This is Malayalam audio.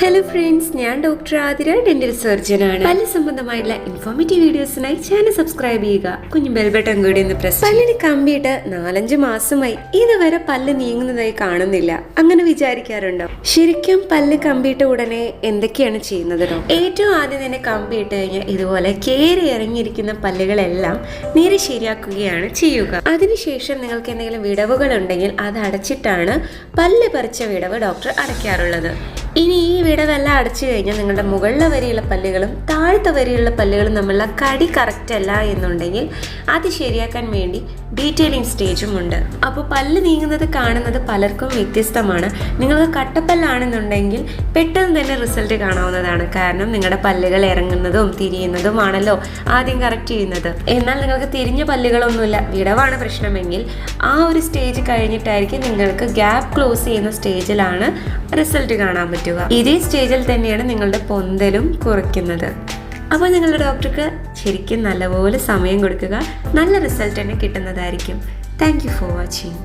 ഹലോ ഫ്രണ്ട്സ് ഞാൻ ഡോക്ടർ ആതിര ഡെന്റൽ സർജൻ ആണ്. പല്ല് സംബന്ധമായിട്ടുള്ള ഇൻഫോർമേറ്റീവ് വീഡിയോസിനായി ചാനൽ സബ്സ്ക്രൈബ് ചെയ്യുക. കുഞ്ഞു ബെൽബട്ടൺ കൂടി ഒന്ന് പ്രസ് പല്ലിന് കമ്പിയിട്ട് നാലഞ്ച് മാസമായി. ഇതുവരെ പല്ല് നീങ്ങുന്നതായി കാണുന്നില്ല. അങ്ങനെ വിചാരിക്കാറുണ്ടോ? ശരിക്കും പല്ല് കമ്പിയിട്ട ഉടനെ എന്തൊക്കെയാണ് ചെയ്യുന്നത്? ഏറ്റവും ആദ്യം തന്നെ കമ്പിയിട്ട് കഴിഞ്ഞാൽ ഇതുപോലെ കയറി ഇറങ്ങിയിരിക്കുന്ന പല്ലുകളെല്ലാം നേരെ ശരിയാക്കുകയാണ് ചെയ്യുക. അതിനുശേഷം നിങ്ങൾക്ക് എന്തെങ്കിലും വിടവുകൾ ഉണ്ടെങ്കിൽ അത് അടച്ചിട്ടാണ് പല്ല് പറിച്ച വിടവ് ഡോക്ടർ അടയ്ക്കാറുള്ളത്. ഇനി ഈ വിടവെല്ലാം അടച്ചു കഴിഞ്ഞാൽ നിങ്ങളുടെ മുകളിലെ വരെയുള്ള പല്ലുകളും താഴത്തെ വരെയുള്ള പല്ലുകളും തമ്മിലുള്ള കടി കറക്റ്റ് അല്ല എന്നുണ്ടെങ്കിൽ അത് ശരിയാക്കാൻ വേണ്ടി ഡീറ്റെയിലിംഗ് സ്റ്റേജും ഉണ്ട്. അപ്പോൾ പല്ല് നീങ്ങുന്നത് കാണുന്നത് പലർക്കും വ്യത്യസ്തമാണ്. നിങ്ങൾക്ക് കട്ടപ്പല്ലാണെന്നുണ്ടെങ്കിൽ പെട്ടെന്ന് തന്നെ റിസൾട്ട് കാണാവുന്നതാണ്. കാരണം നിങ്ങളുടെ പല്ലുകൾ ഇറങ്ങുന്നതും തിരിയുന്നതുമാണല്ലോ ആദ്യം കറക്റ്റ് ചെയ്യുന്നത്. എന്നാൽ നിങ്ങൾക്ക് തിരിഞ്ഞ പല്ലുകളൊന്നുമില്ല. വിടവാണ് പ്രശ്നമെങ്കിൽ ആ ഒരു സ്റ്റേജ് കഴിഞ്ഞിട്ടായിരിക്കും നിങ്ങൾക്ക് ഗ്യാപ്പ് ക്ലോസ് ചെയ്യുന്ന സ്റ്റേജിലാണ് റിസൾട്ട് കാണാൻ പറ്റുക ഇതേ സ്റ്റേജിൽ തന്നെയാണ് നിങ്ങളുടെ പൊന്തലും കുറയ്ക്കുന്നത്. അപ്പോൾ നിങ്ങളുടെ ഡോക്ടർക്ക് ശരിക്കും നല്ലപോലെ സമയം കൊടുക്കുക. നല്ല റിസൾട്ട് തന്നെ കിട്ടുന്നതായിരിക്കും. Thank for watching